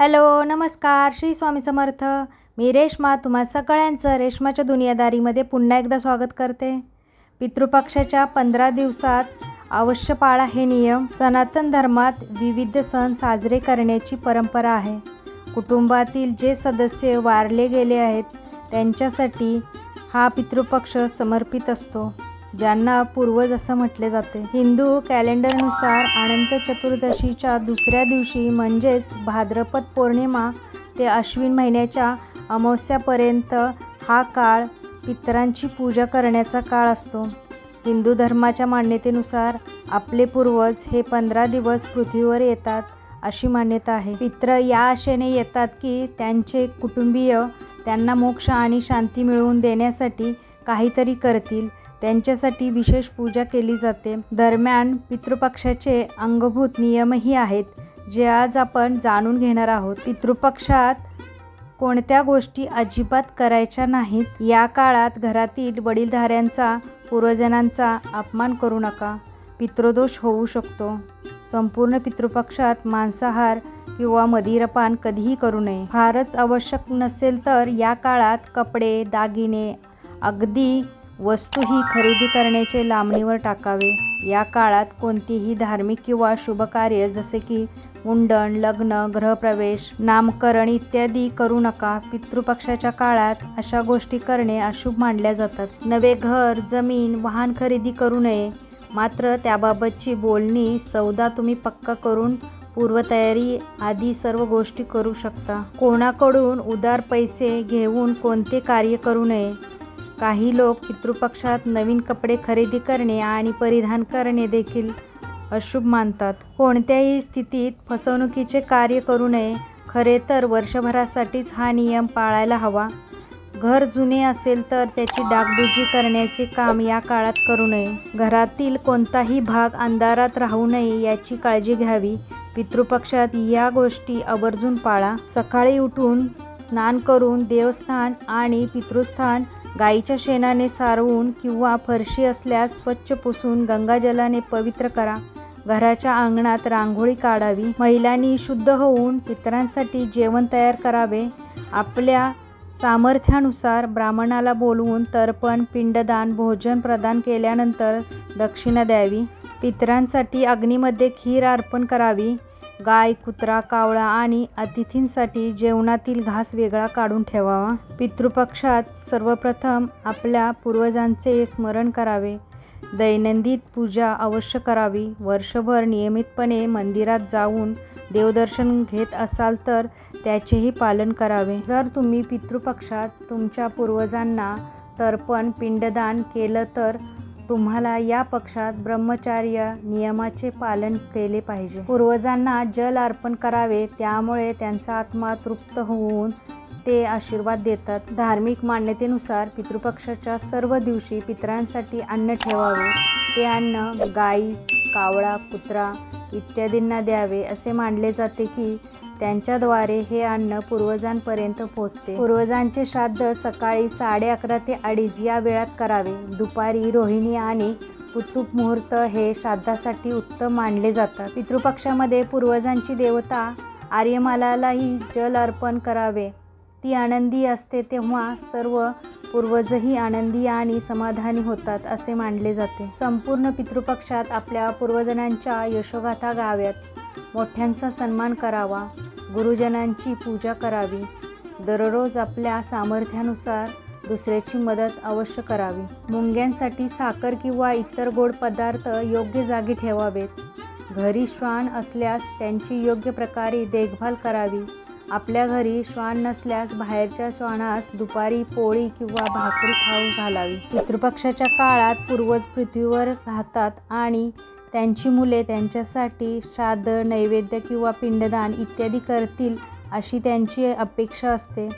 Hello नमस्कार. श्री स्वामी समर्थ. मी रेश्मा तुम्हा सगळ्यांचं रेश्माच्या दुनियादारीमध्ये पुन्हा एकदा स्वागत करते. पितृपक्षाच्या पंधरा दिवसात अवश्य पाळा हे नियम सनातन धर्मात विविध सण साजरे करण्याची परंपरा आहे. कुटुंबातील जे सदस्य वारले गेले आहेत त्यांच्यासाठी हा पितृपक्ष समर्पित असतो. ज्यांना पूर्वज असं म्हटले जाते. हिंदू कॅलेंडरनुसार अनंत चतुर्दशीच्या दुसऱ्या दिवशी म्हणजेच भाद्रपद पौर्णिमा ते अश्विन महिन्याच्या अमावस्यापर्यंत हा काळ पितरांची पूजा करण्याचा काळ असतो. हिंदू धर्माच्या मान्यतेनुसार आपले पूर्वज हे पंधरा दिवस पृथ्वीवर येतात अशी मान्यता आहे. पित्र या आशेने येतात की त्यांचे कुटुंबीय त्यांना मोक्ष आणि शांती मिळवून देण्यासाठी काहीतरी करतील त्यांच्यासाठी विशेष पूजा केली जाते. दरम्यान पितृपक्षाचे अंगभूत नियमही आहेत जे आज आपण जाणून घेणार आहोत. पितृपक्षात कोणत्या गोष्टी अजिबात करायच्या नाहीत या काळात घरातील वडीलधाऱ्यांचा पूर्वजनांचा अपमान करू नका. पितृदोष होऊ शकतो. संपूर्ण पितृपक्षात मांसाहार किंवा मदिरपान कधीही करू नये. फारच आवश्यक नसेल तर या काळात कपडे दागिने अगदी वस्तूही खरेदी करण्याचे लांबणीवर टाकावे. या काळात कोणतीही धार्मिक किंवा शुभकार्य जसे की मुंडण लग्न गृहप्रवेश नामकरण इत्यादी करू नका. पितृपक्षाच्या काळात अशा गोष्टी करणे अशुभ मानल्या जातात. नवे घर जमीन वाहन खरेदी करू नये. मात्र त्याबाबतची बोलणी सौदा तुम्ही पक्का करून पूर्वतयारी आदी सर्व गोष्टी करू शकता. कोणाकडून उदार पैसे घेऊन कोणते कार्य करू नये? काही लोक पितृपक्षात नवीन कपडे खरेदी करणे आणि परिधान करणे देखील अशुभ मानतात. कोणत्याही स्थितीत फसवणुकीचे कार्य करू नये. खरे तर वर्षभरासाठीच हा नियम पाळायला हवा. घर जुने असेल तर त्याची डागडुजी करण्याचे काम या काळात करू नये. घरातील कोणताही भाग अंधारात राहू नये याची काळजी घ्यावी. पितृपक्षात या गोष्टी आवर्जून पाळा. सकाळी उठून स्नान करून देवस्थान आणि पितृस्थान गाईच्या शेणाने सारवून किंवा फरशी असल्यास स्वच्छ पुसून गंगाजलाने पवित्र करा. घराच्या अंगणात रांगोळी काढावी. महिलांनी शुद्ध होऊन पितरांसाठी जेवण तयार करावे. आपल्या सामर्थ्यानुसार ब्राह्मणाला बोलवून तर्पण पिंडदान भोजन प्रदान केल्यानंतर दक्षिणा द्यावी. पितरांसाठी अग्नीमध्ये खीर अर्पण करावी. गाय कुत्रा कावळा आणि अतिथींसाठी जेवणातील घास वेगळा काढून ठेवावा. पितृपक्षात सर्वप्रथम आपल्या पूर्वजांचे स्मरण करावे. दैनंदिन पूजा अवश्य करावी. वर्षभर नियमितपणे मंदिरात जाऊन देवदर्शन घेत असाल तर त्याचेही पालन करावे. जर तुम्ही पितृपक्षात तुमच्या पूर्वजांना तर्पण पिंडदान केलं तर तुम्हाला या पक्षात ब्रह्मचार्य नियमाचे पालन केले पाहिजे. पूर्वजांना जल अर्पण करावे त्यामुळे त्यांचा आत्मा तृप्त होऊन ते आशीर्वाद देतात. धार्मिक मान्यतेनुसार पितृपक्षाच्या सर्व दिवशी पितरांसाठी अन्न ठेवावे. ते अन्न गाई कावळा कुत्रा इत्यादींना द्यावे. असे मानले जाते की त्यांच्याद्वारे हे अन्न पूर्वजांपर्यंत पोहोचते पूर्वजांचे श्राद्ध सकाळी साडे अकरा ते अडीच या वेळात करावे. दुपारी रोहिणी आणि कुतुब मुहूर्त हे श्राद्धासाठी उत्तम मानले जातात. पितृपक्षामध्ये पूर्वजांची देवता आर्यमालालाही जल अर्पण करावे. ती आनंदी असते तेव्हा सर्व पूर्वजही आनंदी आणि समाधानी होतात असे मानले जाते. संपूर्ण पितृपक्षात आपल्या पूर्वजनांच्या यशोगाथा गाव्यात. मोठ्यांचा सन्मान करावा गुरुजनांची पूजा करावी दररोज आपल्या सामर्थ्यानुसार दुसऱ्याची मदत अवश्य करावी. मुंग्यांसाठी साखर किंवा इतर गोड पदार्थ योग्य जागी ठेवावेत. घरी श्वान असल्यास त्यांची योग्य प्रकारे देखभाल करावी. आपल्या घरी श्वान नसल्यास बाहेरच्या श्वानास दुपारी पोळी किंवा भाकरी खाऊन घालावी. पितृपक्षाच्या काळात पूर्वज पृथ्वीवर राहतात आणि त्यांची मुले त्यांच्यासाठी श्राद्ध नैवेद्य किंवा पिंडदान इत्यादी करतील अशी त्यांची अपेक्षा असते.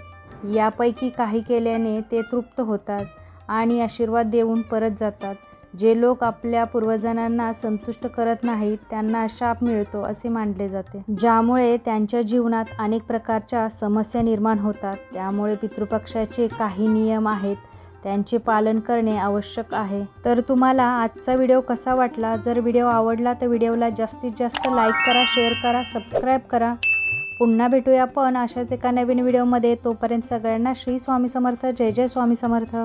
यापैकी काही केल्याने ते तृप्त होतात आणि आशीर्वाद देऊन परत जातात. जे लोक आपल्या पूर्वजनांना संतुष्ट करत नाहीत त्यांना शाप मिळतो असे मानले जाते. ज्यामुळे त्यांच्या जीवनात अनेक प्रकारच्या समस्या निर्माण होतात. त्यामुळे पितृपक्षाचे काही नियम आहेत. त्यांचे पालन करणे आवश्यक आहे. तर तुम्हाला आजचा व्हिडिओ कसा वाटला? जर व्हिडिओ आवडला तर व्हिडिओला जास्तीत जास्त लाईक करा शेअर करा सबस्क्राईब करा. पुन्हा भेटूया आपण अशाच एका नवीन व्हिडिओमध्ये. तोपर्यंत सगळ्यांना श्री स्वामी समर्थ. जय जय स्वामी समर्थ.